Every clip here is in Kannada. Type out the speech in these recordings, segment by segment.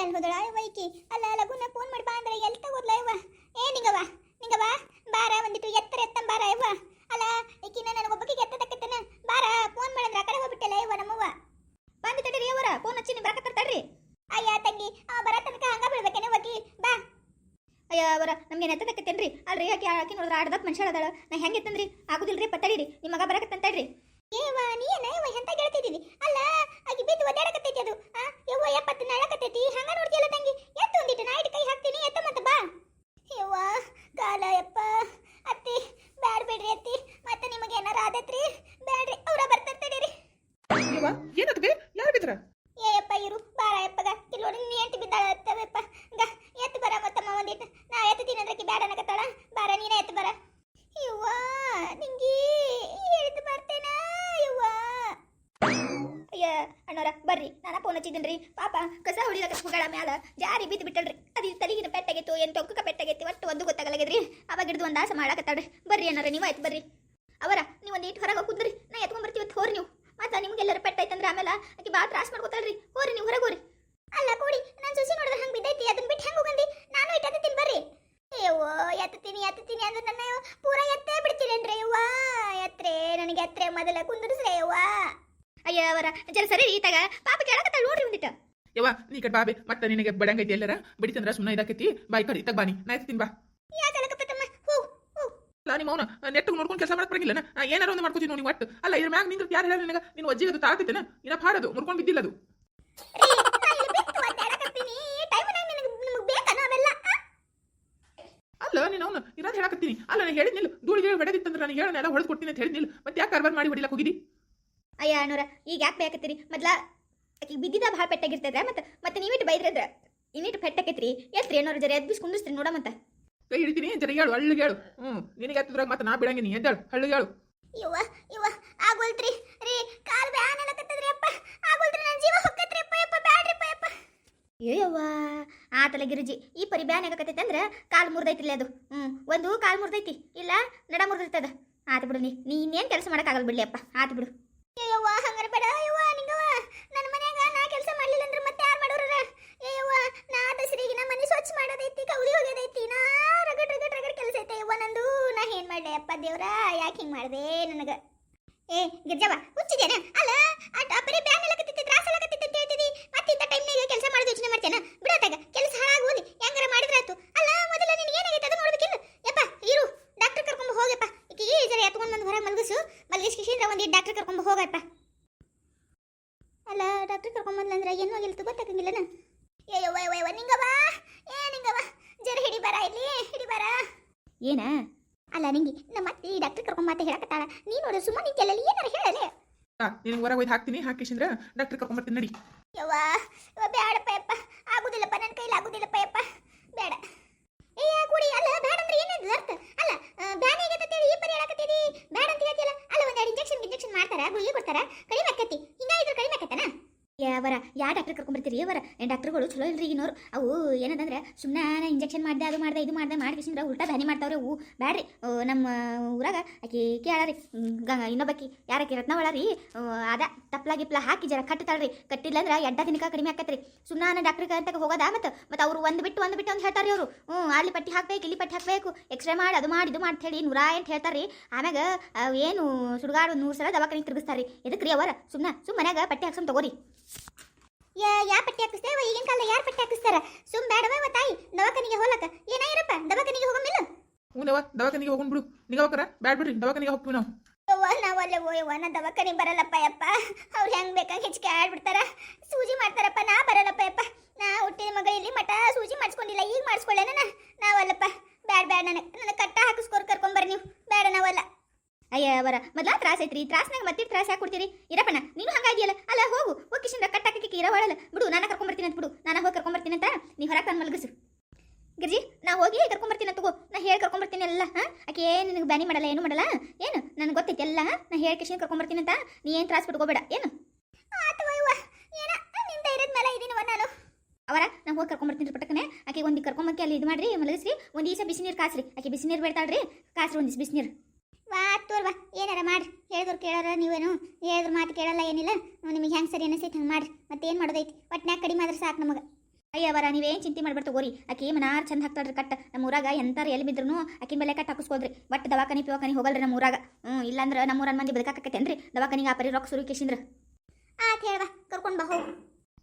ಎಲ್ಲಿ ಹೋದಳ? ವೈಕಿ. ಅಲ್ಲ ಲಗುನ ಫೋನ್ ಮಾಡಿ ಬಾ ಅಂದ್ರೆ ಎಲ್ಲಿ ತಗೋದ್ಲ ಯವ್ವ ಏ, ನಿಂಗವ್ವ? ನಿಂಗವ್ವ? ಬಾರ, ಒಂದಿಟ್ಟು ಎತ್ತರ ಎತ್ತಂ ಬಾರ ಯವ್ವ ಅಲ್ಲ ಈಕಿನ ನನಗೊಬ್ಬಕಿಗೆ ಎತ್ತದಕ್ಕತ್ತನ ಬಾರ ಫೋನ್ ಮಾಡಿದ್ರ ಆ ಕಡೆ ಹೋಗ್ಬಿಟ್ಟಲ್ಲ ಯವ್ವ ನಮ್ಮವ್ವ. ಬಂದು ತಡೀರಿ ಯವ್ವರ ಫೋನ್ ಹಚ್ಚಿ ನೀವು ಬರಕತ್ತಾರ ತಡ್ರಿ ಅಯ್ಯ, ತಂಗಿ, ಆ, ಬರ ತನಕ ಹಂಗ ಬಿಡ್ಬೇಕೇನೆ ಒಕ್ಕಿ ಬಾ. ಅಯ್ಯ ಅವರ ನಮ್ಗೆ ನೆತ್ತದಕ್ಕತ್ತೇನ್ರಿ ಅಲ್ರಿ, ಆಕಿ ಆಕಿ ನೋಡಿದ್ರೆ ಆಡ್ದಪ್ ಮನುಷ್ಯ ಅದಾಳ ನಾ ಹೆಂಗೆ ಎತ್ತಂದ್ರಿ? ಆಗುದಿಲ್ರಿ, ಪತ್ತಡಿರಿ. ನಿಮ್ಮ ಮಗ ಬರಕತ್ತಂತಡ್ರಿ ಏವ ನೀ ಯವ್ವ ಎಂತ ಗೆಳತಿದ್ದೀವಿ ಅಲ್ಲ ಆಕಿ ಬಿದ್ದು ಒದ್ದಾಡಕತ್ತೈತಿ ಅದು ಆ ಯವ್ವ ಎಪ್ಪತ್ತು ನಳಕತ್ತೈತಿ ಹಂಗ ನೋಡ್ತಿಯಲ್ಲ ತಂಗಿ ಎತ್ತು ಒಂದಿಟ್ಟು ನಾ ಇಟ್ಟು ಕೈ ಹಾಕ್ತೀನಿ ಎತ್ತ ಮತ್ತೆ ಬಾ ಯವ್ವ ಕಾಲ ಯಪ್ಪ ಅತ್ತಿ ಬ್ಯಾಡ್ ಬಿಡ್ರಿ ಅತ್ತಿ ಮತ್ತೆ ನಿಮಗೆ ಏನಾರ ಆದತ್ರಿ ಬ್ಯಾಡ್ರಿ ಅವ್ರ ಬರ್ತಾರ ತಡೀರಿ ಯವ್ವ ಏನದು ಬೇ ಯಾರು ಬಿದ್ರ ಏ ಯಪ್ಪ ಇರು ಬಾರ ಯಪ್ಪಗ ಕಿಲೋಡಿ ನೀ ಎಂತ ಬಿದ್ದಾಳ ಅತ್ತವಪ್ಪ ಗ ಎತ್ತು ಬರ ಮತ್ತಮ್ಮ ಒಂದಿಟ್ಟು ನಾ ಎತ್ತುತ್ತೀನಿ ಅಂದ್ರಕ್ಕೆ ಬೇಡ ಅನ್ನಕತ್ತಾಳ? ಬಾರ, ನೀನೇ ಎತ್ತು ಬರ. ಯವ್ವ, ನಿಂಗೆ ಎಳ್ದು ಬರ್ತೇನ ಯವ್ವ. ಅಯ್ಯ ಅಣ್ಣವ್ರ ಬರ್ರಿ. ನಾನ ಫೋನ್ ಹಚ್ಚಿದ್ದೀನಿ ಪಾಪ, ಕಸ ಹೊಡಿಲಕ ಹುಗಳ ಮ್ಯಾಲ ಜಾರಿ ಬಿದ್ದು ಬಿಟ್ಟಲ್ರಿ ಅದು ತಲೆಗಿನ ಪೆಟ್ಟಾಗೈತು ಏನು ಟೊಕ್ಕಕ ಪೆಟ್ಟಾಗೈತಿ ಒಟ್ಟು ಒಂದು ಗೊತ್ತಾಗಲಾಗಿದ್ರಿ ಅವಾಗ ಹಿಡಿದು ಒಂದು ಆಸೆ ಮಾಡಾಕತ್ತಾಳ್ರಿ. ಬರ್ರಿ ಅಣ್ಣಾರ, ನೀವು ಆಯ್ತು ಬರ್ರಿ. ಅವರ, ನೀವು ಒಂದು ಇಟ್ಟು ಹೊರಗೆ ಕುಂದ್ರಿ. ನಾ ಎತ್ಕೊಂಡ್ಬರ್ತೀವಿ ಹೋರಿ ನೀವು. ಮತ್ತೆ ನಿಮ್ಗೆಲ್ಲರೂ ಪೆಟ್ಟಾಯ್ತಂದ್ರೆ ಆಮೇಲೆ ಆಕೆ ಭಾಳ ತ್ರಾಸ ಮಾಡ್ಕೋತಾಳ್ರಿ. ಹೋರಿ ನೀವು, ಹೊರಗೆ ಹೋರಿ. ಅಲ್ಲ ಕೂಡಿ ನಾನು ಸುಸಿ ನೋಡಿದ್ರೆ ಹಂಗೆ ಬಿದ್ದೈತಿ ಅದನ್ನ ಬಿಟ್ಟು ಹೆಂಗೆ ಹೋಗಂದಿ ನಾನು ಇಟ್ಟು ತಿನ್ ಬರ್ರಿ ಅಯ್ಯೋ ಎತ್ತತೀನಿ ಎತ್ತತೀನಿ ಅಂದ್ರೆ ನನ್ನ ಪೂರ ಎತ್ತೇ ಬಿಡ್ತೀರೇನ್ರಿ ಯವ್ವ ಎತ್ರೆ ನನಗೆ ಎತ್ರೆ ಮೊದಲ ಕುಂದ್ರಿಸ್ರೆ ಯವ್ವ ಅಯ್ಯ ಅವರ ಜರ ಸರಿ ಈತಾಗ ಪಾಪ ಕೇಳಕತ್ತ ನೋಡ್ರಿ ಒಂದಿಟ್ಟು ಯವ್ವ ನೀ ಕಟ್ ಬಾಬೆ ಮತ್ತೆ ನಿನಗೆ ಬಡಂಗೈತಿ ಎಲ್ಲರ? ಬಡಿತಂದ್ರ ಸುಮ್ಮನೆ ಇದಾಕೈತಿ. ಬಾಯ್ ಕಡಿ ಇತ್ತಾಗ ಬಾನಿ ನಾ. ಎತ್ತೀನಿ ಬಾ ಅಲ್ಲ ನಿಮ್ಮ ಅವನ ನೆಟ್ಟು ನೋಡ್ಕೊಂಡು ಕೆಲಸ ಮಾಡಕ್ ಬರಂಗಿಲ್ಲ ಏನಾರ ಒಂದು ಮಾಡ್ಕೋತೀನಿ ನೋಡಿ ಒಟ್ಟು. ಅಲ್ಲ ಇದ್ರ ಮ್ಯಾಗ ನಿಂದ್ರೆ ಯಾರು ಹೇಳಿ ನಿನಗೆ? ನಿನ್ನ ಅಜ್ಜಿಗೆ ಅದು ತಾಳ್ತೈತೆನ? ಇನ್ನ ಪಾಡದು ಮುರ್ಕೊಂಡು ಬಿದ್ದಿಲ್ಲ ಅದು ರೀ, ನಾ ಇಲ್ಲಿ ಬಿತ್ತು ಒದ್ದಾಡಕತ್ತೀನಿ. ಈ ಟೈಮ್ನಾಗ ನಿನಗ್- ನಿಮಗ್ ಬೇಕನ ಅವೆಲ್ಲ? ಆ? ಅಲ್ಲ ನೀನು ಹೇಳಕತ್ತೀನಿ. ಅಲ್ಲ ನಾನು ಹೇಳಿದ್ನಿಲ್ಲ ಧೂಳು ಗೀಳು ಬೆಳೆದಿತ್ತಂದ್ರೆ ನಾನು ಎಲ್ಲ ಹೊಡೆದು ಕೊಡ್ತೀನಿ ಅಂತ ಹೇಳಿದ್ನಿಲ್ಲ ಮತ್ತೆ ಯಾಕೆ ಕಾರ್ಬಾರ್ ಮಾಡಿ ಹೊಡಿಲಕ್ಕೆ ಹೋಗಿದಿ? ಅಯ್ಯ ಅಣ್ಣವ್ರ ಈಗ ಯಾಕೆ ಬೇಕತ್ತೀರಿ? ಮೊದ್ಲ ಆಕಿಗೆ ಬಿದ್ದಿದ್ದ ಭಾಳ ಪೆಟ್ಟಾಗಿರ್ತದ್ರೆ ಮತ್ತೆ ಮತ್ತೆ ನೀವಿಟ್ಟು ಬೈದ್ರದ್ರ? ಇನ್ನಿಟ್ಟು ಪೆಟ್ಟಾಕೈತ್ರಿ? ಎತ್ರಿ ಏನೋರು ಜರ ಎದ್ಬಿಸ್ ಕುಂದಿಸ್ತೀನಿ ನೋಡ ಮತ್ತೆ ಕೈ ಹಿಡಿತೀನಿ ಜರ ಹೇಳು ಹಳ್ಳು ಹೇಳು. ಹ್ಞೂ ನಿನಗೆ ಹತ್ತಿದ್ರಾಗ ಮತ್ತೆ ನಾ ಬಿಡಂಗಿನಿ. ಎದ್ದೇಳು ಹಳ್ಳು ಹೇಳು. ಇವ ಇವ ಆಗೋಲ್ತ್ರಿ. ರೀ ಕಾಲ್ ಬ್ಯಾನ್ ಅಲಕತ್ತದ್ರಿ ಅಪ್ಪ ಆಗೋಲ್ತ್ರಿ ನನ್ನ ಜೀವ ಹೊಕ್ಕತ್ರಿ ಅಪ್ಪ ಯಪ್ಪ ಬ್ಯಾಡ್ರಿಪ್ಪ ಯಪ್ಪ ಅಯ್ಯವ್ವ ಆತಲ ಗಿರಿಜಿ, ಈ ಪರಿ ಬ್ಯಾನ್ ಕತೈತೆ ಅಂದ್ರೆ ಕಾಲು ಮುರ್ದೈತಿಲ್ಲ ಅದು. ಹ್ಞೂ ಒಂದು ಕಾಲು ಮುರ್ದೈತಿ, ಇಲ್ಲ ನಡ ಮುರಿದಿರ್ತದ. ಆತು ಬಿಡು ನೀ ನೀ ಇನ್ನೇನು ಕೆಲಸ ಮಾಡೋಕ್ಕಾಗಲ್ಲ ಬಿಡ್ಲಿ ಅಪ್ಪ ಆತು ಬಿಡು. ಅಯ್ಯವ್ವ ಹಂಗಾರ ಬೇಡ ಅಯ್ಯವ್ವ ನಿಂಗವ್ವ ನನ್ನ ಮನ್ಯಾಗ ನಾ ಕೆಲಸ ಮಾಡಲಿಲ್ಲ ಅಂದ್ರೆ ಮತ್ತೆ ಯಾರು ಮಾಡೋರ ಅಯ್ಯವ್ವ ನಾ ದಸರಿಗೆ ನಮ್ಮ ಮನೆ ಸ್ವಚ್ಛ ಮಾಡೋದೈತಿ, ಕೌಲಿ ಹೋಗೋದೈತಿ ನಾ ರಗಡ್ ರಗಡ್ ರಗಡ್ ಕೆಲಸ ಐತೆ ಅಯ್ಯವ್ವ ನಂದು, ನಾ ಏನು ಮಾಡ್ಲೆ ಅಪ್ಪ ದೇವ್ರ, ಯಾಕೆ ಹಿಂಗೆ ಮಾಡ್ದೆ ನನಗೆ? ಏ, ಗಿರ್ಜವ್ವ ಹುಚ್ಚಿದೇನ ಅಲ್ಲ ಆ ಟಾಪರಿ ಬ್ಯಾನ್ ಎಲ್ಲಕತ್ತಿತ್ತು ತ್ರಾಸ ಎಲ್ಲಕತ್ತಿತ್ತು ಅಂತ ಹೇಳ್ತಿದಿ ಮತ್ತೆ ಇಂಥ ಟೈಮ್ನಾಗ ಕೆಲಸ ಮಾಡೋದು ಯೋಚನೆ ಮಾಡ್ತೇನ ಬಿಡತ್ತಾಗ ಕೆಲಸ ಹಾಳಾಗೋಲಿ ಹೆಂಗಾರ ಮಾಡಿದ್ರಾತು ಅಲ್ಲ ಮೊದಲ ನಿನಗೆ ಏನಾಗೈತೆ ಅದು ನೋಡ್ಬೇಕಿಲ್ಲ ಯಪ್ಪ ಇರು ಡಾಕ್ಟರ್ ಕರ್ಕೊಂಡು ಹೋಗಪ್ಪ ಈಕಿಗೆ ಜರ ಎತ್ಕೊಂಡು ಬಂದು ಹೊರಗೆ ಮಲಗಿಸು ಮಲಗಿಸ್ಕಿಸಿಂದ ಒಂದು ಡಾಕ್ಟರ್ ಕರ್ಕೊಂಡು ಹೋಗಪ್ಪ. ಅಲ್ಲ, ಡಾಕ್ಟರ್ ಕರ್ಕೊಂಬಂದ್ಲಂದ್ರೆ ಬಂದ್ಲಂದ್ರೆ ಏನು ಆಗಿಲ್ಲ ಗೊತ್ತಾಗಂಗಿಲ್ಲನ ಏಯವ್ವ ಯವ್ವ ನಿಂಗವ ಏ ನಿಂಗವ ಜರ ಹಿಡಿ ಬರ ಇಲ್ಲಿ, ಹಿಡಿ ಬರ. ಏನ? ಅಲ್ಲ, ನಿಂಗೆ, ನಮ್ಮ ಅತ್ತಿ ಡಾಕ್ಟರ್ ಕರ್ಕೊಂಡು ಮಾತೆ ಹೇಳಕತ್ತಾಳ. ನೀನು ನೋಡು ಸುಮ್ಮನೆ ನಿಂತೆಲ್ಲ ಏನಾರ ಹೇಳಲೆ? ನಿನಗೆ ಹೊರಗೆ ಹೋಯ್ತು ಹಾಕ್ತೀನಿ ಹಾಕಿಸಿಂದ್ರೆ ಡಾಕ್ಟರ್ ಕರ್ಕೊಂಬರ್ತೀನಿ ನಡಿ ಯವ್ವ ಯವ್ವ ಬೇಡಪ್ಪ ಯಪ್ಪ ಆಗುದಿಲ್ಲಪ್ಪ ನನ್ನ ಕೈಲಿ ಆಗುದಿಲ್ಲಪ್ಪ ಯಪ್ಪ ಬೇಡ ಏ ಕುಡಿ ಅಲ್ಲ ಬೇಡ ಅಂದ್ರೆ ಏನದು ಅರ್ಥ ಅಲ್ಲ ಬ್ಯಾನ್ ಆಗೈತೆ ಈ ಪರಿ ಹೇಳಕತ್ತೀರಿ ಬೇಡ ಅಂತ ಹೇಳ್ತಿಯಲ್ಲ ಅಲ್ಲ ಒಂದೆರಡು ಇಂಜೆಕ್ಷನ್ ಇಂಜೆಕ್ಷನ್ ಮಾಡ್ತಾರ ಗುಳಿಗೆ ಕೊಡ್ತಾರ ಕಡಿಮೆ ಆಕತಿ ಹಿಂಗಾಗಿದ್ರೆ ಕಡಿಮೆ ಆಕತ್ತನ ಯಾವರ ಯಾ ಡಾಕ್ಟರ್ ಕರ್ಕೊಂಡ್ಬರ್ತೀರಿ? ಅವರ? ಡಾಕ್ಟರ್ಗಳು ಚಲೋ ಇಲ್ರಿ ಈಗಿನವ್ರು ಅವು ಏನದಂದ್ರೆ ಸುಮ್ಮನೆ ಇಂಜೆಕ್ಷನ್ ಮಾಡ್ದೆ, ಅದು ಮಾಡ್ದೆ, ಇದು ಮಾಡ್ದೆ ಮಾಡ್ಕೇಸಿಂದ್ರೆ ಉಲ್ಟಾ ಬ್ಯಾನಿ ಮಾಡ್ತಾವ್ರೆ ಅವು. ಬ್ಯಾಡ್ರಿ ನಮ್ಮ ಊರಾಗ ಆಕಿ ಕೇಳಾರಿ ಗಂಗ, ಇನ್ನೊಬ್ಬಕಿ ಯಾರಕ್ಕೆ ರತ್ನವಳ ರೀ ಅದ ತಪ್ಲ ಗಿಪ್ಲ ಹಾಕಿ ಜರ ಕಟ್ಟತಾಳ್ರಿ. ಕಟ್ಟಿಲ್ಲ ಅಂದ್ರೆ ಎಡ್ಡ ದಿನಕ ಕಡಿಮೆ ಆಕತ್ರಿ. ಸುಮ್ಮನೆ ಡಾಕ್ಟರ್ ಅಂತ ಹೋಗೋದ ಮತ್ತೆ? ಮತ್ತೆ ಅವ್ರು ಒಂದು ಬಿಟ್ಟು ಒಂದು ಬಿಟ್ಟು ಅಂತ ಹೇಳ್ತಾರೆ ಅವರು. ಹ್ಞೂ ಅಲ್ಲಿ ಪಟ್ಟಿ ಹಾಕ್ಬೇಕು, ಇಲ್ಲಿ ಪಟ್ಟಿ ಹಾಕ್ಬೇಕು ಎಕ್ಸ್ರೇ ಮಾಡಿ, ಅದು ಮಾಡಿ, ಇದು ಮಾಡಿ ಹೇಳಿ ನೂರ ಎಂಟು ಹೇಳ್ತಾರೆ ಆಮ್ಯಾಗ ಏನು ಸುಡುಗಾಡು ನೂರು ಸಲ ದವಾಖಾನೆ ತಿರುಗಿಸ್ತಾರೆ ಎದಕ್ಕೆ ರೀ ಅವರ ಸುಮ್ಮನೆ ಸುಮ್ಮನೆಗ ಪಟ್ಟಿ ಹಾಕ್ಸೊಂಡು ತಗೋರಿ. ಯಾ ಪಟ್ಟಿ ಹಾಕಿಸ್ತೇವ ಈಗಿನ ಕಾಲ ಯಾರು ಪಟ್ಟಿ ಹಾಕಿಸ್ತಾರ? ಸುಮ್ ಬೇಡವ ತಾಯಿ? ದವಾಖಾನಿಗೆ ಹೋಲಕ ಏನಾಗಿರಪ್ಪ ದವಾಖಾನಿಗೆ ಹೋಗಮಿಲ್ಲ ಹ್ಞೂನವ ದವಾಖಾನಿಗೆ ಹೋಗೋಣ ಬಿಡು. ನಿಗವಕರ ಬ್ಯಾಡ್ ಬಿಡ್ರಿ ದವಾಖಾನಿಗೆ ಹೋಗ್ತೀವಿ ನಾವು. ನಾವು ನಾವಲ್ಲ ಓಯವ್ವ ನಾ ದವಾಖಾನಿ ಬರಲ್ಲಪ್ಪ ಯಪ್ಪ. ಅವ್ರು ಹೆಂಗ್ ಬೇಕಾಗ ಹೆಚ್ಚಿಗೆ ಆಡ್ಬಿಡ್ತಾರ? ಸೂಜಿ ಮಾಡ್ತಾರಪ್ಪ ನಾ ಬರಲ್ಲಪ್ಪ ಯಪ್ಪ. ನಾ ಹುಟ್ಟಿದ ಮಗ ಇಲ್ಲಿ ಮಠ ಸೂಜಿ ಮಾಡಿಸ್ಕೊಂಡಿಲ್ಲ ಈಗ ಮಾಡಿಸ್ಕೊಳ್ಳೇನ ನಾವಲ್ಲಪ್ಪ ಬ್ಯಾಡ್ ಬ್ಯಾಡ್ ನನಗೆ. ನನಗೆ ಕಟ್ಟ ಹಾಕಿಸ್ಕೋರ್ ಕರ್ಕೊಂಬರ್ರಿ ನೀವು. ಬ್ಯಾಡ ನಾವಲ್ಲ ಅಯ್ಯ ಬರ ಮೊದ್ಲ ತ್ರಾಸ ಐತ್ರಿ. ತ್ರಾಸ್ನಾಗ ಮತ್ತೆ ತ್ರಾಸ ಹಾಕಿ ಕೊಡ್ತೀರಿ? ಇರಪ್ಪನ ನೀನು ಹಂಗಾಗಿಯಲ್ಲ. ಅಲ್ಲ ಹೋಗು. ಹೋಗಿಸಿಂದ ಕಟ್ಟ ಇರವಾಳಲ್ಲ ಬಿಡು, ನಾನು ಕರ್ಕೊಂಬರ್ತೀನಿ ಅಂತ ಬಿಡು. ನಾನು ಹೋಗಿ ಕರ್ಕೊಂಬರ್ತೀನಿ ಅಂತ ನೀ ಹೊರಗೆ ತಂದು ಮಲಗಿಸು. ಗಿರ್ಜಿ, ನಾ ಹೋಗಿ ಕರ್ಕೊಂಬರ್ತೀನಿ ಅಂತ ನಾ ಹೇಳಿ ಕರ್ಕೊಂಬರ್ತೀನಿ ಎಲ್ಲ ಆಕೆ ಏನು ನಿನಗೆ ಬ್ಯಾನಿ ಮಾಡಲ್ಲ, ಏನು ಮಾಡಲ್ಲ? ಏನು? ನನಗೆ ಗೊತ್ತೈತಿ ಎಲ್ಲ ನಾ ಹೇಳಿ ಕಿಶನ್ ಕರ್ಕೊಂಬರ್ತೀನಿ ಅಂತ ನೀ ಏನು ತ್ರಾಸ ಬಿಟ್ಕೋಬೇಡ ಏನು? ಅವರ, ನಾ ಹೋಗಿ ಕರ್ಕೊಂಬರ್ತೀನಿ ಪಟಕನೆ. ಆಕೆ ಒಂದು ಕರ್ಕೊಂಬಕ್ಕೆ ಅಲ್ಲಿ ಇದು ಮಾಡ್ರಿ, ಮಲಗಿಸ್ರಿ. ಒಂದು ಈಸ ಬಿಸಿ ನೀರು ಕಾಸ್ರಿ. ಆಕೆ ಬಿಸಿ ನೀರು ಬೇಡ್ತಾಳ್ರಿ. ಕಾಸ್ರಿ ಒಂದು ಬಿಸಿ ನೀರು. ವಾ ತೋರ್ವಾ ಏನಾರ ಮಾಡ್ರಿ. ಹೇಳಿದ್ರು ಕೇಳಾರ ನೀವೇನು? ಹೇಳಿದ್ರು ಮಾತು ಕೇಳಲ್ಲ, ಏನಿಲ್ಲ. ನಿಮಗೆ ಹೆಂಗೆ ಸರಿ ಅನಿಸೈತೆ ಹಂಗೆ ಮಾಡ್ರಿ. ಏನು ಮಾಡೋದೈತಿ? ಒಟ್ನ್ಯಾಗ ಕಡಿಮೆ ಆದ್ರೆ ಸಾಕು ನಮಗೆ. ಅಯ್ಯವರ ನೀವೇನು ಚಿಂತೆ ಮಾಡ್ಬೇಡ ತಗೋರಿ. ಆಕಿ ಮನಾರ್ ಚಂದ ಹಾಕ್ತಾಳ್ರಿ ಕಟ್ ನಮ್ಮ ಊರಾಗ ಎಂತಾರು ಎಲ್ಲಿ ಬಿದ್ರು ಆಕಿನ ಮೇಲೆ ಕಟ್ ಹಾಕಿಸ್ಕೊಳ್ರಿ. ಒಟ್ಟು ದವಾಖಾನಿ, ಪಿವಾಖಾನಿ ಹೋಗಲ್ರಿ ನಮ್ಮ ಊರಾಗ. ಹ್ಞೂ ಇಲ್ಲಾಂದ್ರೆ ನಮ್ಮ ಊರನ್ನ ಮಂದಿ ಬದುಕಾಕತ್ತೇನ್ರಿ ದವಾಖಾನಿಗೆ ಆ ಪರಿ ರೊಕ್ಕ ಸುರು ಕೇಶಿಂದ್ರ ಆತ್ ಹೇಳ್ಬಾ ಕರ್ಕೊಂಡು ಬಾ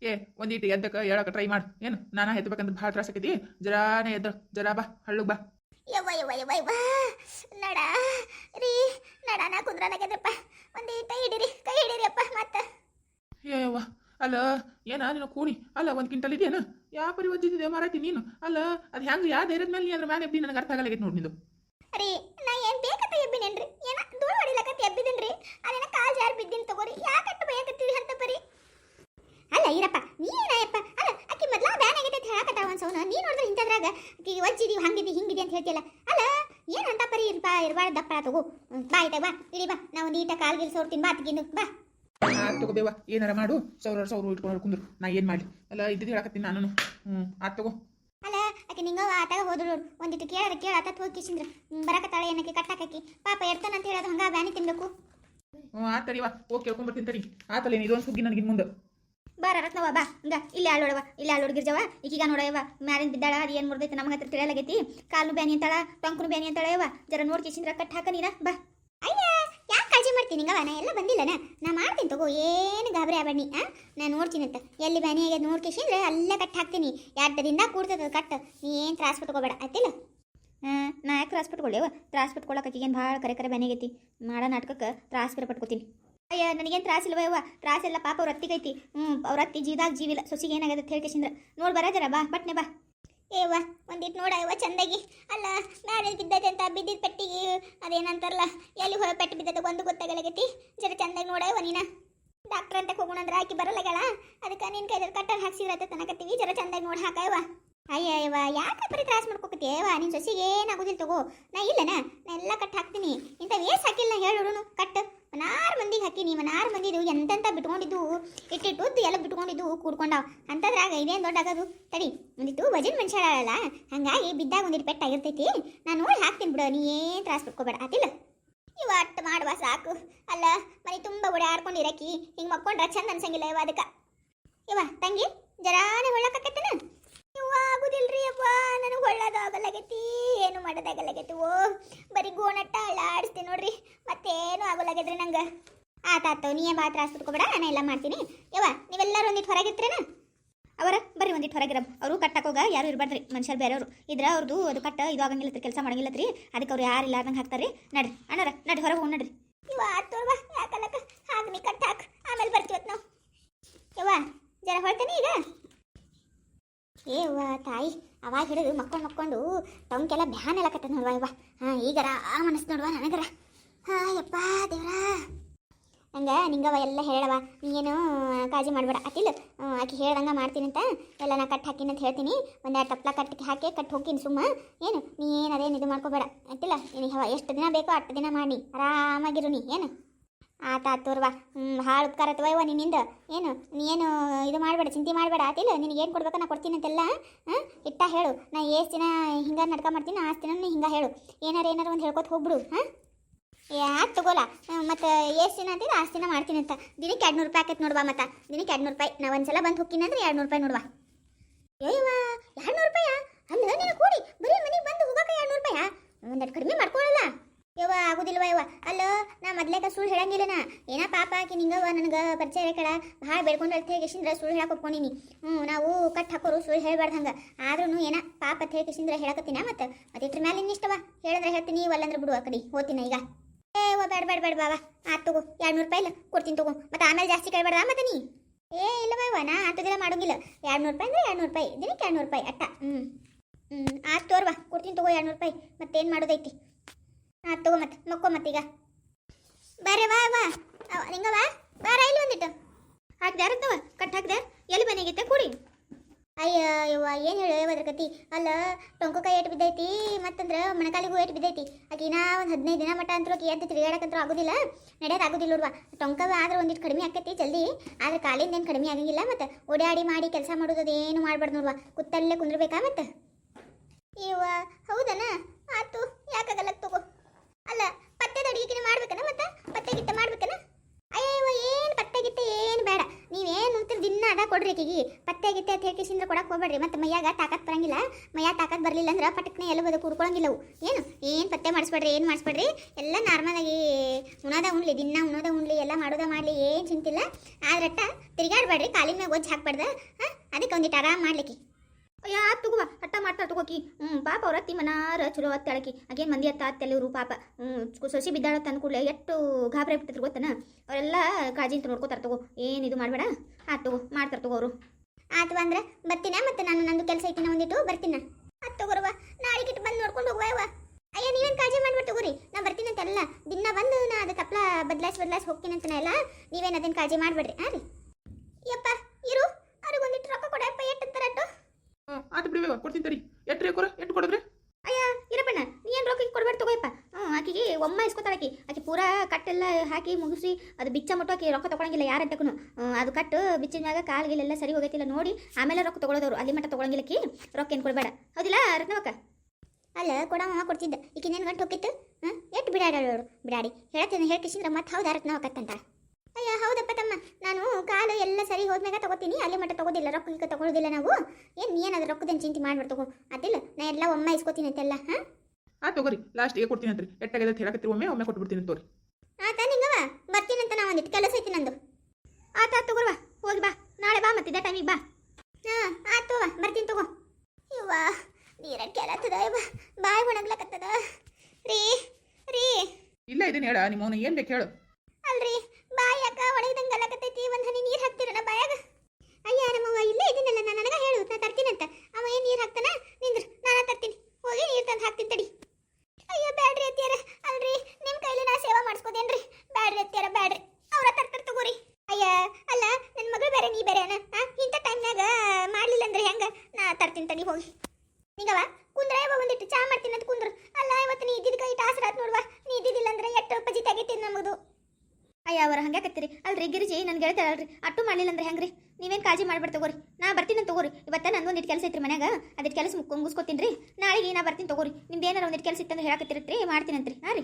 ಏ ಒಂದೀಟು ಎದ್ದಕ್ಕೆ, ಹೇಳಕ್ಕೆ ಟ್ರೈ ಮಾಡು. ಏನು, ನಾನು ಎತ್ತಬೇಕಂತ ಭಾಳ ತ್ರಾಸ ಆಕೈತಿ. ಜರಾನೇ ಎದ್ದ, ಜರಾ ಬಾ, ಹಳ್ಳುಗ್ ಬಾ. ಯವ್ವ ಯವ್ವ ಯವ್ವ ಯವ್ವ. ನಡ ರೀ ನಡ ನಾ ಕುಂದ್ರನಾಗ್ಯದಪ್ಪ ಕೈ ಹಿಡೀರಿ ಕೈ ಹಿಡೀರಿ ಅಪ್ಪ ಮತ್ತೆ ಏವ್ವ ಅಲ್ಲ ಏನ ನೀನು ಕೂಣಿ ಅಲ್ಲ ಒಂದು ಕ್ವಿಂಟಲ್ ಇದೆಯೇನು? ಯಾವ ಪರಿ ಒದ್ದಿದ್ದೆ ಮಾರಾಯ್ತಿ ನೀನು? ಅಲ್ಲ ಅದು ಹೆಂಗೆ ಯಾವ ಧೈರ್ಯದ ಮೇಲೆ ನೀ ಅದ್ರ ಮ್ಯಾಲೆ ಎಬ್ಬಿ ನನಗೆ ಅರ್ಥ ಆಗಲಾಗೈತೆ ನೋಡಿ ನಿಂದು. ರೀ ನಾ ಏನು ಬೇಕಂತ ಎಬ್ಬಿನೇನ್ರಿ? ಏನ ಧೂಳು ಹೊಡಿಲಕತ್ತ ಎಬ್ಬಿದನ್ರಿ ಅದೇನ ಕಾಲ್ ಜಾರ್ ಬಿದ್ದಿನ್ ತಗೋರಿ? ಯಾಕಟ್ಟು ಬಯಕತ್ತೀರಿ ಅಂತ ಬರಿ ಅಲ್ಲ ಇರಪ್ಪ ನೀನಯ್ಯಪ್ಪ ಅಲ್ಲ ಅಕ್ಕಿ ಮೊದ್ಲ ಬ್ಯಾನ್ ಆಗೈತೆ ಅಂತ ಹೇಳಕತ್ತಾವ ಅನ್ಸೋನ ನೀ ನೋಡಿದ್ರೆ ಇಂಥದ್ರಾಗ ಅಕ್ಕಿ ಒಜ್ಜಿದೀವಿ ಹಂಗಿದಿ ಹಿಂಗಿದಿ ಅಂತ ಹೇಳ್ತಿಯಲ್ಲ ಅಲ್ಲ ಏನ್ ಅಂತ ಪರಿ ಇರ್ಬಾ ಇರ್ಬಾರ್ದು ದಪ್ಪ ತಗೋ ಬಾ ಆಯ್ತಾ ಬಾ ಇಡಿ ಬಾ. ನಾವು ನೀಟ ಕಾಲ್ ಗಿಲ್ ಸೋರ್ತೀನಿ ಬಾ ಅತ್ತಿಗಿನ್ನು ಬಾ. ತಗೋಬೇವ ಏನಾರ ಮಾಡು. ಸಾವಿರ ಸಾವಿರ ಇಟ್ಕೊಂಡು ಕುಂದ್ರು. ನಾ ಏನು ಮಾಡಲಿ? ಅಲ್ಲ ಇದ್ದಿದ್ದು ಹೇಳಕತ್ತೀನಿ ನಾನು ಹ್ಞೂ ಆತ್ ತಗೋ. ಅಲ್ಲ ಆಕೆ ನಿಂಗ ಆತಾಗ ಹೋದ್ರು ನೋಡು. ಒಂದಿಟ್ಟು ಕೇಳ ಕೇಳ ಆತ ಹೋಗಿ ಕಿಶಿಂದ್ರ ಬರಕತ್ತಾಳೆ ಏನಕ್ಕೆ ಕಟ್ಟಾಕಿ ಪಾಪ ಎರ್ತಾನಂತ ಅಂತ ಹೇಳೋದು ಹಂಗ ಬ್ಯಾನಿ ತಿನ್ಬೇಕು. ಹ್ಞೂ ಆತ್ ತಡಿವಾ ಹೋಗಿ ಕೇಳ್ಕೊಂಬರ್ತೀನಿ ತಡಿ. ಆತಲ್ಲ ಇದೊಂದು ಸುಗ್ಗಿ ನನಗಿನ್ ಮುಂದೆ. ಬಾರ ರತ್ನವ ಬಾ ಹಂಗ ಇಲ್ಲಿ ಆಳೋಡವ ಇಲ್ಲಿ ಆಳೋಡ್ ಈಗೀಗ ನೋಡಯವ ಮ್ಯಾಲಿನ ಬಿದ್ದಾಳ ಅದು ಏನು ಮುರ್ದೈತೆ ನಮಗೆ ಹತ್ರ ತಿಳಿಯಲಾಗೈತಿ ಕಾಲು ಬ್ಯಾನಿ ಅಂತಾಳ ಟೊಂಕನು ಬ್ಯಾನಿ ಅಂತಾಳ ಜರ ನೋಡಿ ಕಿಸಿಂದ್ರ ಕಟ್ ಹಾಕ ನೀನ, ಬಾ. ಅಯ್ಯ, ಯಾಕೆ ಕಾಳಜಿ ಮಾಡ್ತೀನಿ ಹಿಂಗವ ನಾ ಎಲ್ಲ ಬಂದಿಲ್ಲನ? ನಾ ಮಾಡ್ತೀನಿ ತಗೋ, ಏನು ಗಾಬರಿ ಆಬಣ್ಣಿ ಆ? ನಾ ನೋಡ್ತೀನಿ ಅಂತ. ಎಲ್ಲಿ ಬ್ಯಾನಿ ಆಗ್ಯದ ನೋಡಿ ಕಿಸಿಂದ್ರೆ ಅಲ್ಲೇ ಕಟ್ ಹಾಕ್ತೀನಿ. ಎರಡು ದಿನ ಕೂಡ್ತದ ಕಟ್. ನೀ ಏನು ತ್ರಾಸ ಬಿಟ್ಕೋಬೇಡ ಆಯ್ತಿಲ್ಲ? ಹಾಂ ನಾ ಯಾಕೆ ತ್ರಾಸ್ ಪಟ್ಕೊಳ್ಳೇವ ತ್ರಾಸ್ ಪಟ್ಕೊಳಕ್ಕೆ ಏನು ಭಾಳ ಕರೆ ಕರೆ ಬ್ಯಾನಿ ಆಗೈತಿ. ಮಾಡೋ ನಾಟಕಕ್ಕೆ ತ್ರಾಸ್ ಬೇರೆ ಪಟ್ಕೋತೀನಿ. ಅಯ್ಯ, ನನಗೇನು ತ್ರಾಸಿಲ್ವ ಯವ್ವ ತ್ರಾಸಿಲ್ಲ ಪಾಪ ಅವ್ರ ಅತ್ತಿಗೈತಿ. ಹ್ಞೂ ಅವ್ರ ಅತ್ತಿ ಜೀದಾಗ ಜೀವಿಲ್ಲ. ಸೊಸಿಗೆ ಏನಾಗದ ಅಂತ ಚಂದ್ರ ನೋಡಿ ಬರ ಜರ ಬಾ, ಬಟ್ನೆ ಬಾ. ಏವ್ವ ಒಂದಿಟ್ಟು ನೋಡ ಯವ್ವ ಚಂದಾಗಿ. ಅಲ್ಲ ಮ್ಯಾರೇಜ್ ಬಿದ್ದೈತೆ ಅಂತ ಬಿದ್ದಿದ್ದ ಪೆಟ್ಟಿಗೆ, ಅದೇನಂತಾರಲ್ಲ, ಎಲ್ಲಿ ಹೊರ ಪೆಟ್ಟು ಬಿದ್ದದ ಒಂದು ಗೊತ್ತಾಗಲಾಗೈತಿ. ಜರ ಚಂದಾಗಿ ನೋಡ ಯವ್ವ ನೀನ. ಡಾಕ್ಟರ್ ಅಂತ ಹೋಗೋಣ ಅಂದ್ರೆ ಆಕಿ ಬರಲ್ಲಗಳ ಅದಕ್ಕೆ ನಿನ್ನ ಕೈದಲ್ಲಿ ಕಟ್ಟರ್ ಹಾಕ್ಸಿರತ್ತೆ ತನಕತ್ತೀವಿ ಜರ ಚಂದಾಗಿ ನೋಡಿ ಹಾಕಯವ್ವ ಅಯ್ಯ ಯವ್ವ ಯಾಕೆ ಬರೀ ತ್ರಾಸ ಮಾಡ್ಕೋಕತ್ತಿ? ಯವ್ವ ನಿನ್ನ ಸೊಸಿಗೆ ಏನಾಗೋದಿಲ್ಲ ತಗೋ. ನಾ ಇಲ್ಲನ? ನಾ ಎಲ್ಲ ಕಟ್ ಹಾಕ್ತೀನಿ. ಇಂಥ ವೇಸ್ ಹಾಕಿಲ್ಲ ನಾ ಹೇಳು ಕಟ್. ಮನಾರ್ ಮಂದಿಗೆ ಹಾಕಿನಿ ಮನಾರ್ ಮಂದಿದು ಎಂತೆಂತ ಬಿಟ್ಕೊಂಡಿದ್ದು? ಇಟ್ಟಿಟ್ಟು ಎಲ್ಲ ಬಿಟ್ಕೊಂಡಿದ್ದು, ಕೂಡ್ಕೊಂಡಾವ. ಅಂತದ್ರಾಗ ಇದೇನು ದೊಡ್ಡ ಆಗೋದು? ತಡಿ ಒಂದಿಟ್ಟು ವಜನ್ ಮನುಷ್ಯರಲ್ಲ ಹಂಗಾಗಿ ಬಿದ್ದಾಗ ಒಂದಿಟ್ಟು ಪೆಟ್ಟಾಗಿರ್ತೈತಿ ನಾನು ನೋಡಿ ಹಾಕ್ತೀನಿ ಬಿಡು, ನೀ ಏನು ತ್ರಾಸ ಬಿಟ್ಕೋಬೇಡ ಆತಿಲ್ಲ? ಇವ ಅಟ್ಟು ಮಾಡುವ ಸಾಕು. ಅಲ್ಲ, ಮನೆ ತುಂಬ ಓಡಾಡ್ಕೊಂಡಿರಕಿ, ಹಿಂಗೆ ಮಕ್ಕೊಂಡ್ರೆ ಚಂದ ಅನ್ಸಂಗಿಲ್ಲ, ಇವ ಅದಕ್ಕೆ. ಇವ, ತಂಗಿ, ಜರಾನೇ ಹೊಳ್ಳಕತ್ತೇನ? ಆಗುದಿಲ್ರಿ ಅವ್ವ ನನಗೆ ಒಳ್ಳೇದಾಗಲಾಗೈತಿ, ಏನು ಮಾಡೋದಾಗಲಾಗೈತಿ, ಓ. ಬರೀ ಗೋಣಟ್ಟ ಅಳಾಡಿಸ್ತೀನಿ ನೋಡ್ರಿ, ಮತ್ತೇನು ಆಗೋಲಾಗೈತ್ರಿ ನಂಗೆ. ಆತಾತು ನೀ ಬಾ ತ್ರಾಸ ಬಿಟ್ಕೋಬೇಡ ನಾನು ಎಲ್ಲ ಮಾಡ್ತೀನಿ. ಯವ್ವ, ನೀವೆಲ್ಲರೂ ಒಂದಿಟ್ಟು ಹೊರಗಿತ್ರೇನ ಅವರ, ಬರ್ರಿ ಒಂದಿಟ್ಟು ಹೊರಗಿರ. ಅವರು ಕಟ್ಟಕೋಗ ಯಾರು ಇರಬಾರ್ದ್ರಿ, ಮನುಷ್ಯರು ಬೇರೆಯವರು. ಇದ್ರ ಅವ್ರದ್ದು ಅದು ಕಟ್ಟ ಇದು ಆಗಂಗಿಲ್ಲ ಕೆಲಸ ಮಾಡಂಗಿಲ್ಲತ್ರಿ ಅದಕ್ಕೆ ಅವ್ರು ಯಾರು ಇಲ್ಲಾರ್ದಂಗೆ ಹಾಕ್ತಾರ್ರಿ. ನಡ್ರಿ, ಅಣ್ಣರ, ನಡ್ರಿ, ಹೊರಗೆ ಹೋಗಿ ನಡ್ರಿ. ಇವ ಆತೋರ್ವ ಯಾಕಲ್ಲಕ್ಕ ಹಾಕ್ ನೀ ಕಟ್ ಹಾಕ್, ಆಮೇಲೆ ಬರ್ತೀವತ್ ನಾವು. ಯವ್ವ, ಜರ ಹೊಳ್ತೇನೆ ಈಗ? ಏವ್ವ ತಾಯಿ, ಅವಾಗ ಹಿಡಿದು ಮಕ್ಕೊಂಡು ಮಕ್ಕೊಂಡು ಟೊಂಕೆಲ್ಲ ಬ್ಯಾನ್ ಎಲ್ಲ ಕಟ್ಟ ನೋಡ್ವಾ ಇವ ಹಾಂ, ಈಗರ ಆ ಮನಸ್ಸು ನೋಡುವ ನನಗರ. ಹಾಂ, ಯಪ್ಪ, ದೇವ್ರ. ಹಂಗ ನಿಂಗವ ಎಲ್ಲ ಹೇಳವ ನೀನು ಕಾಳಜಿ ಮಾಡಬೇಡ. ಅತಿಲ್ ಆಕೆ ಹೇಳ್ದಂಗೆ ಮಾಡ್ತೀನಿ ಅಂತ ಎಲ್ಲ ನಾ ಕಟ್ ಹಾಕಿನ ಅಂತ ಹೇಳ್ತೀನಿ. ಒಂದೆರಡು ತಪ್ಪಲ ಕಟ್ಟಿಗೆ ಹಾಕಿ ಕಟ್ ಹೋಗ್ತೀನಿ ಸುಮ್ಮ. ಏನು, ನೀ ಏನು ಅದೇನು ಇದು ಮಾಡ್ಕೋಬೇಡ. ಅತಿಲ್ಲ? ನೀನು ಯಾವ ಎಷ್ಟು ದಿನ ಬೇಕೋ ಅಷ್ಟು ದಿನ ಮಾಡಿ. ಆರಾಮಾಗಿರು ನೀ, ಏನು? ಆತ ತೋರ್ವಾ ಹ್ಞೂ ಭಾಳ ಉಪಕಾರ ತಗೋಯವ ನಿನ್ನಿಂದ. ಏನು, ನೀ ಏನು ಇದು ಮಾಡಬೇಡ, ಚಿಂತೆ ಮಾಡಬೇಡ ಆತಿಲ್ಲ ನಿನಗೆ ಏನು ಕೊಡ್ಬೇಕು ನಾ ಕೊಡ್ತೀನಿ ಅಂತೆಲ್ಲ ಹಾಂ ಇಟ್ಟ ಹೇಳು. ನಾ ಎಷ್ಟು ದಿನ ಹಿಂಗೆ ನಡ್ಕ ಮಾಡ್ತೀನಿ ಆ ದಿನ ಹಿಂಗೆ ಹೇಳು. ಏನಾರ ಏನಾರು ಒಂದು ಹೇಳ್ಕೊತ ಹೋಗ್ಬಿಡು ಹಾಂ ಯಾಕೆ ತಗೋಲ್ಲ ಮತ್ತು ಎಷ್ಟು ದಿನ ಅಂತಿದ್ರೆ ಆ ದಿನ ಮಾಡ್ತೀನಿ ಅಂತ. ದಿನಕ್ಕೆ ಎರಡು ನೂರು ರೂಪಾಯಿ ಆಕೈತೆ ನೋಡ್ವಾ ಮತ್ತೆ. ದಿನಕ್ಕೆ ಎರಡು ನೂರು ರೂಪಾಯಿ. ನಾ ಒಂದ್ಸಲ ಬಂದು ಹೋಗ್ತೀನಿ ಅಂದ್ರೆ ಎರಡು ನೂರು ರೂಪಾಯಿ ನೋಡ್ವಾ. ಏಯ್ವ ಎರಡು ನೂರು ರೂಪಾಯಾ? ಅಲ್ಲ ನೀನು ಕೂಡಿ. ಬರೀ ಮನೆಗೆ ಬಂದು ಹೋಗಕ್ಕೆ ಎರಡು ನೂರು ರೂಪಾಯ ಒಂದೆರಡು ಕಡಿಮೆ ಮಾಡ್ಕೊಳ್ಳಲ್ಲ ಯವ್ವ, ಆಗುದಿಲ್ವ ಯವ್ವ? ಅಲ್ಲ, ನಾ ಮೊದ್ಲೇಕ ಸುಳ್ಳು ಹೇಳಂಗಿಲ್ಲ ನಾ ಏನ ಪಾಪ ಆಕಿ ನಿಂಗವ್ವ ನನಗೆ ಪರಿಚಯ ಬಹಳ ಭಾಳ ಬೆಳ್ಕೊಂಡು ಅಳ್ತೇ ಗೆಸಿಂದ್ರ ಸುಳ್ಳು ಹೇಳಕ್ಕೆ ಒಪ್ಕೊಂಡಿನಿ. ಹ್ಞೂ ನಾವು ಕಟ್ ಹಾಕೋರು ಸುಳ್ಳು ಹೇಳ್ಬಾರ್ದು ಹಂಗೆ ಆದ್ರೂ ಏನ ಪಾಪ ಅಂತ ಹೇಳಿ ಗೆಸಿಂದ್ರ ಹೇಳಕತ್ತೀನ ಮತ್ತೆ? ಮತ್ತೆ ಇಟ್ರ ಮೇಲೆ ಇನ್ನಿಷ್ಟವ. ಹೇಳಿದ್ರೆ ಹೇಳ್ತೀನಿ ಒಲ್ಲಂದ್ರೆ ಬಿಡು ಕಡೆ. ಹೋಗ್ತೀನಿ ಈಗ. ಏ ಓ ಬೇಡ ಬೇಡ ಬೇಡ ಬಾವ. ಆತ್ ತಗೋ ಎರಡು ನೂರು ರೂಪಾಯಿ ಇಲ್ಲ. ಕೊಡ್ತೀನಿ ತಗೋ. ಮತ್ತೆ ಆಮೇಲೆ ಜಾಸ್ತಿ ಕೇಳಬೇಡ ಮತ್ತೆ ನೀ? ಏ ಇಲ್ಲ ಬಾವ ನಾ ದಿನ ಮಾಡೋಂಗಿಲ್ಲ. ಎರಡು ನೂರು ರೂಪಾಯಿ ಅಂದ್ರೆ ಎರಡು ನೂರು ರೂಪಾಯಿ. ದಿನಕ್ಕೆ ಎರಡು ನೂರು ರೂಪಾಯಿ ಅಟ್ಟ. ಹ್ಞೂ ಹ್ಞೂ ಆತ್ ತೋರ್ವಾ. ಕೊಡ್ತೀನಿ ತಗೋ ಎರಡು ನೂರು ರೂಪಾಯಿ. ಮತ್ತೇನು ಮಾಡೋದೈತಿ? ಆತ್ ತಗೋ ಮತ್ತೆ ಮಕ್ಕೋ ಮತ್ತೀಗ ಬರ್ರಿ ಬಾ ಅವ ನಿಂಗ ಬಾ. ಬಾರ, ಇಲ್ಲಿ ಒಂದಿಟ್ಟು ಹಾಕ್ದಾರ ಕಟ್ ಹಾಕ್ದಾರ ಎಲ್ಲಿ ಮನೆಗಿತ್ತೆ ಕುಡಿ. ಅಯ್ಯ, ಯವ್ವ, ಏನು ಹೇಳು ಅದ್ರ ಕತಿ ಅಲ್ಲ ಟೊಂಕಕಾಯಿ ಏಟು ಬಿದ್ದೈತಿ, ಮತ್ತಂದ್ರೆ ಮೊಣಕಾಲಿಗೂ ಏಟು ಬಿದ್ದೈತಿ. ಆಕಿನ ಒಂದು ಹದಿನೈದು ದಿನ ಮಟ್ಟ ಅಂತರೂ ಆಕಿ ಎದ್ದು ತಿರುಗಾಡಕ್ಕಂತರೂ ಆಗೋದಿಲ್ಲ. ನಡೆಯೋದು ಆಗೋದಿಲ್ಲ ನೋಡ್ವಾ. ಟೊಂಕ ಆದ್ರೆ ಒಂದಿಟ್ಟು ಕಡಿಮೆ ಆಕೈತಿ ಜಲ್ದಿ. ಆದ್ರೆ ಕಾಲಿಂದ ಏನು ಕಡಿಮೆ ಆಗಂಗಿಲ್ಲ ಮತ್ತು. ಓಡಾಡಿ ಮಾಡಿ ಕೆಲಸ ಮಾಡೋದು ಅದೇನು ಮಾಡ್ಬಾರ್ದು ನೋಡುವ. ಕುತ್ತಲ್ಲೇ ಕುಂದ್ರಬೇಕಾ ಮತ್ತೆ? ಇವ ಹೌದನ? ಆತು, ಯಾಕಾಗಲ್ಲ ತಗೋ. ಅಲ್ಲ ಪತ್ತೆದ ಅಡಿಗೆಕಿನ ಮಾಡ್ಬೇಕನ ಮತ್ತೆ? ಪತ್ತೆ ಗಿತ್ತ ಮಾಡ್ಬೇಕನ? ಅಯ್ಯೋ ಏನು ಪತ್ತೆ ಗಿತ್ತೆ ಏನು ಬೇಡ. ನೀವೇನು ಉಂತಿರ್ ದಿನ ಅದ ಕೊಡ್ರಿ ಆಕಿಗೆ ಪತ್ತೆ ಗಿತ್ತೆ ಅಂತ ಹೇಳ್ಕಿಸಿಂದ್ರ ಕೊಡಕ್ಕೆ ಹೋಗ್ಬೇಡ್ರಿ. ಮತ್ತೆ ಮೈಯಾಗ ತಾಕತ್ ಬರಂಗಿಲ್ಲ. ಮೈಯಾಗ ತಾಕತ್ ಬರಲಿಲ್ಲ ಅಂದ್ರೆ ಪಟಕ್ನೆ ಎಲ್ಲ ಬದ ಕೂಡ್ಕೊಳಂಗಿಲ್ಲ ಅವು. ಏನು? ಏನು ಪತ್ತೆ ಮಾಡಿಸ್ಬೇಡ್ರಿ, ಏನು ಮಾಡಿಸ್ಬೇಡ್ರಿ? ಎಲ್ಲ ನಾರ್ಮಲ್ ಆಗಿ ಉಣೋದ ಉಣ್ಲಿ, ದಿನ ಉಣದ ಉಣ್ಲಿ, ಎಲ್ಲ ಮಾಡೋದ ಮಾಡಲಿ, ಏನು ಚಿಂತಿಲ್ಲ. ಆದ್ರಟ್ಟ ತಿರುಗಾಡ್ಬೇಡ್ರಿ, ಕಾಲಿನ ಮ್ಯಾಗ ಒಜ್ಜಿ ಹಾಕ್ಬಾರ್ದ ಅದಕ್ಕೆ ಒಂದಿಟ್ಟು ಆರಾಮ್ ಮಾಡ್ಲಿಕ್ಕೆ. ಅಯ್ಯ ತಗೋವ ಅಟ್ಟ ಮಾಡ್ತಾಳೆ ತಗೋಕಿ ಹ್ಞೂ ಪಾಪ ಅವ್ರ ಅತ್ತಿ ಮನಾರ ಚಲೋ ಅತ್ತಾಳಕಿ ಆಗೇನು ಮಂದಿ ಅತ್ತ ಅತ್ತೆಲ್ಲರು ಪಾಪ. ಸೊಸಿ ಬಿದ್ದಾಳ ತಂದು ಕೂಡಲೇ ಎಷ್ಟು ಗಾಬರಿ ಬಿಟ್ಟಿದ್ರು ಗೊತ್ತನ? ಅವರೆಲ್ಲ ಕಾಳಜಿ ಅಂತ ನೋಡ್ಕೋತಾರೆ ತಗೋ. ಏನು ಇದು ಮಾಡಬೇಡ? ಆ ತಗೋ, ಮಾಡ್ತಾರೆ ತಗೋ ಅವರು. ಆತು ಅಂದ್ರೆ, ಬರ್ತೀನ ಮತ್ತೆ ನಾನು ನಂದು ಕೆಲಸ ಐತಿ, ನಾ ಒಂದಿಟ್ಟು ಬರ್ತೀನ? ಅದು ತಗೋರವ ನಾಳೆಗೆ ಬಂದು ನೋಡ್ಕೊಂಡು ಹೋಗುವ. ಅಯ್ಯ, ನೀವೇನು ಕಾಳಜಿ ಮಾಡ್ಬಿಟ್ಟು ತಗೋರಿ? ನಾ ಬರ್ತೀನಿ ಅಂತೆಲ್ಲ ದಿನ ಬಂದು ನಾ ಅದು ತಪ್ಪಲ ಬದಲಾಯಿಸಿ ಬದಲಾಯಿಸಿ ಹೋಗ್ತೀನಿ ಅಂತ ಎಲ್ಲ. ನೀವೇನು ಅದೇನು ಕಾಳಜಿ ಮಾಡಬೇಡ್ರಿ ಹಾಂ ರೀ ಯಪ್ಪ ಇರು ಅವ್ರಿಗೆ ಒಂದಿಟ್ಟು ರೊಕ್ಕ ಕೊಡಪ್ಪ ಎಷ್ಟು ಅಂತಾರಟ್ಟು ಹ್ಞೂ ಆತು ಬಿಡಿವೇವ ಕೊಡ್ತೀನಿ ತಡಿ ಎಟ್ರಿ ಕೊರ ಎಟ್ಟು ಕೊಡಿದ್ರಿ ಅಯ್ಯ ಇರಪ್ಪಣ್ಣ ನೀ ಏನು ರೊಕ್ಕ ಕೊಡ್ಬೇಡ ತಗೋಯಪ್ಪ ಹ್ಞೂ ಆಕಿಗೆ ಒಮ್ಮ ಇಸ್ಕೊತಾಳಕಿ ಆಕಿ ಕಟ್ಟೆಲ್ಲ ಹಾಕಿ ಮುಗಿಸಿ ಅದು ಬಿಚ್ಚ ಮುಟ್ಟೋಕೆ ರೊಕ್ಕ ತಗೊಳಂಗಿಲ್ಲ ಯಾರಂತಕ್ಕೂ ಅದು ಕಟ್ಟು ಬಿಚ್ಚಿದ ಮ್ಯಾಗ ಕಾಲ್ಗಿಲೆಲ್ಲ ಸರಿ ಹೋಗೈತಿಲ್ಲ ನೋಡಿ ಆಮೇಲೆ ರೊಕ್ಕ ತೊಗೊಳೋದವ್ರು. ಅಲ್ಲಿ ಮಟ್ಟ ತಗೊಳಂಗಿಲ್ಲಕಿ ರೊಕ್ಕ ಏನು ಕೊಡಬೇಡ. ಹೌದಿಲ್ಲ ರತ್ನವಕ್ಕ? ಅಲ್ಲ ಕೊಡಮ್ಮ ಕೊಡ್ತಿದ್ದ. ಈಕೆ ನೇನು ಗಂಟು ಹೋಗಿತ್ತು? ಹಾಂ ಎಷ್ಟು ಬಿಡಾಡೋಳು ಬಿಡಾಡಿ. ಹೇಳ್ತೇನೆ ಹೇಳ್ಕಿಸಿಂದ್ರೆ ಮತ್ತೆ ಹೌದಾ ರತ್ನ ಹೋಗತ್ತಂತ ಅಯ್ಯ ಹೌದಪ್ಪ ತಮ್ಮ. ನಾನು ಕಾಲು ಎಲ್ಲ ಸರಿ ಹೋದ್ಮ್ಯಾಗ ತಗೋತೀನಿ. ಅಲ್ಲಿ ಮಟ್ಟ ತಗೋದಿಲ್ಲ, ರೊಕ್ಕ ಈಗ ತಗೊಳ್ಳೋದಿಲ್ಲ ನಾವು. ಏನು ನೀನದು ರೊಕ್ಕದೇನು ಚಿಂತೆ ಮಾಡ್ಬಿಟ್ಟು ತಗೋ. ಅದಿಲ್ಲ, ನಾ ಎಲ್ಲ ಒಮ್ಮೆ ಇಸ್ಕೋತೀನಿ ಅಂತೆಲ್ಲ, ಹಾಂ? ಆ ತಗೋರಿ, ಲಾಸ್ಟಿಗೆ ಕೊಡ್ತೀನಿ ಅಂತ್ರಿ. ಎಟ್ಟಾಗಿದೆ ಹೇಳಕತ್ತೀರಿ, ಒಮ್ಮೆ ಒಮ್ಮೆ ಕೊಟ್ಬಿಡ್ತೀನಿ ತೋರಿ ಆತ ನಿಂಗವ ಬರ್ತೀನಂತ ನಾ ಒಂದಿಟ್ಟು ಕೆಲಸ ಐತಿ ನಂದು. ಆತ ತಗೋರ್ವ ಹೋಗಿ ಬಾ ನಾಳೆ ಬಾ ಮತ್ತೆ ಇದೇ ಟೈಮಿಗೆ ಬಾ. ಹಾಂ ಆತು ಅವ್ವ, ಬರ್ತೀನಿ ತಗೋ. ಇವ್ವ ನೀರ ಕೆಳತ್ತದ ಇವ ಬಾಯಿ ಒಣಗ್ಲಕತ್ತದ. ರೀ ರೀ. ಇಲ್ಲ ಇದನ್ನ ಹೇಳ ನಿಮ್ಮವನು ಏನು ಬೇಕು ಹೇಳು. ಅಲ್ರಿ ಬಾಯಿ ಅಕ್ಕ ಒಣಗಿದಂಗಲ್ಲಕತ್ತೈತಿ ಒಂದ್ ಹನಿ ನೀರ್ ಹಾಕ್ತಿರನ ಬಾಯಾಗ? ಅಯ್ಯ ನಮ್ಮವ್ವ ಇಲ್ಲೇ ಇದೀನಲ್ಲ ನಾನು ನನಗ ಹೇಳು ನಾ ತರ್ತೀನಂತ ಅವ ಏನ್ ನೀರ್ ಹಾಕ್ತಾನ ನಿಂದ್ರ ನಾನು ತರ್ತೀನಿ ಹೋಗಿ ನೀರ್ ತಂದು ಹಾಕ್ತೀನಿ ತಡಿ ಅಯ್ಯ ಬ್ಯಾಡ್ರಿ ಅತ್ತಿಯರ ಅಲ್ರಿ ನಿಮ್ ಕೈಲಿ ನಾ ಸೇವಾ ಮಾಡಿಸ್ಕೋದೇನ್ರಿ ಬ್ಯಾಡ್ರಿ ಅತ್ತಿಯರ ಬ್ಯಾಡ್ರಿ ಅವ್ರ ತರ್ತಾರ ತಗೋರಿ ಅಯ್ಯ ಅಲ್ಲ ನನ್ನ ಮಗಳು ಬೇರೆ ನೀ ಬೇರೆ ಅನ ಇಂಥ ಟೈಮ್ನಾಗ ಮಾಡ್ಲಿಲ್ಲ ಅಂದ್ರೆ ಹೆಂಗ ನಾ ತರ್ತೀನಿ ತಡಿ ಹೋಗಿ ನಿಂಗವ ಕುಂದ್ರ ಯಾವ ಒಂದಿಟ್ಟು ಚಾ ಮಾಡ್ತೀನಿ ಅಂತ ಕುಂದ್ರ ಅಲ್ಲ ಇವತ್ತು ನೀ ಇದ್ದಿದ್ದ ಕೈ ಟಾಸರಾತ್ ನೋಡ್ವಾ ನೀ ಇದ್ದಿದ್ದಿಲ್ಲ ಅಂದ್ರೆ ಎಷ್ಟು ಪಜಿ ತೆಗಿತೀನಿ ನಮ್ಮದು ಅಯ್ಯ ಅವ್ರ ಹಂಗೆ ಕತ್ತೀರಿ ಅಲ್ರಿ ಗಿರಿಜಿ ನನ್ಗೆ ಹೇಳ್ತಾಳಲ್ರಿ. ಅಟ್ಟು ಮಾಡಲಿಲ್ಲ ಅಂದ್ರೆ ಹೆಂಗ್ರಿ? ನೀವೇನು ಕಾಳಜಿ ಮಾಡ್ಬೇಡ ತಗೋರಿ. ನಾ ಬರ್ತೀನಿ ಅಂತ ತಗೋರಿ. ಇವತ್ತ ನಂದು ಒಂದಿಟ್ಟು ಕೆಲಸ ಐತ್ರಿ ಮನ್ಯಾಗ. ಅದಿಟ್ಟು ಕೆಲಸ ಮುಕ್ಕ ಮುಗಿಸ್ಕೊತೀನಿ ರೀ ನಾಳೆಗೆ ನಾ ಬರ್ತೀನಿ ತಗೋರಿ. ನಿಮ್ದು ಏನಾರ ಒಂದಿಟ್ಟು ಕೆಲಸ ಇತ್ತಂದ್ರೆ ಹೇಳಕತ್ತಿರತ್ರಿ ಮಾಡ್ತೀನಂತ್ರಿ ಹಾಂ ರೀ.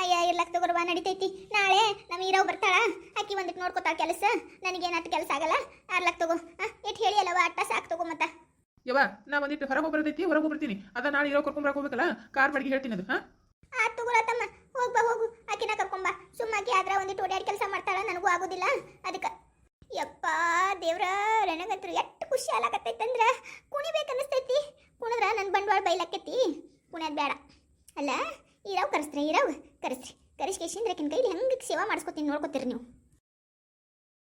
ಅಯ್ಯ ಇರ್ಲಕ್ ತಗೋರ್ವಾ ನಡಿತೈತಿ. ನಾಳೆ ನಮ್ಮ ಈರವ್ ಬರ್ತಾಳ. ಅಕ್ಕಿ ಒಂದಕ್ಕೆ ನೋಡ್ಕೊತಾಳ ಕೆಲಸ. ನನಗೇನಟ್ಟು ಕೆಲಸ ಆಗಲ್ಲ. ಆರ್ಲಕ್ ತಗೋ. ಇಟ್ಟು ಹೇಳಿ ಅಲ್ಲವ ಅಟ್ಟ ಸಾಕು ತಗೋ ಮತ್ತ. ಯವ್ವ ನಾ ಒಂದಿಟ್ಟು ಹೊರಗೆ ಹೋಗ್ಬರ್ತೈತಿ ಹೊರಗೆ ಹೋಗ್ಬಿಡ್ತೀನಿ. ಅದ ನಾಳೆ ಇರೋ ಕರ್ಕೊಂಬರಕ್ಕೆ ಹೋಗ್ಬೇಕಲ್ಲ? ಕಾರ್ ಬಾಡಿಗೆ ಹೇಳ್ತೀನಿ ಅದು ಹಾಂ? ಆ ತಗೋಳತ್ತಮ್ಮ ತಮ್ಮ ಹೋಗ್ ಬಾ ಹೋಗು. ಸುಮ್ಮಾಕಿ ಆದ್ರೆ ಒಂದಿಟ್ಟು ಓಡಾಡಿ ಕೆಲಸ ಮಾಡ್ತಾಳ? ನನಗೂ ಆಗೋದಿಲ್ಲ. ಅದಕ್ಕೆ, ಯಪ್ಪ ದೇವ್ರ, ನನಗಂತೂ ಎಷ್ಟು ಖುಷಿ ಆಲಾಕತ್ತೈತಂದ್ರ ಕುಣಿಬೇಕು ಕುಣಿದ್ರೆ ನನ್ನ ಬಂಡವಾಳ ಬೈಲಾಕೈತಿ ಕುಣಿಯೋದು ಬೇಡ. ಅಲ್ಲ ಈರಾವ್ ಕರೆಸ್ತ್ರಿ ಈರಾವ್ ಕರೆಸ್ರಿ ಕರೆಸ್ಕೇಶಿಂದ್ರ ಆಕಿನ ಕೈಲಿ ಹೆಂಗೆ ಸೇವಾ ಮಾಡಿಸ್ಕೊತೀನಿ ನೋಡ್ಕೊತೀರಿ ನೀವು?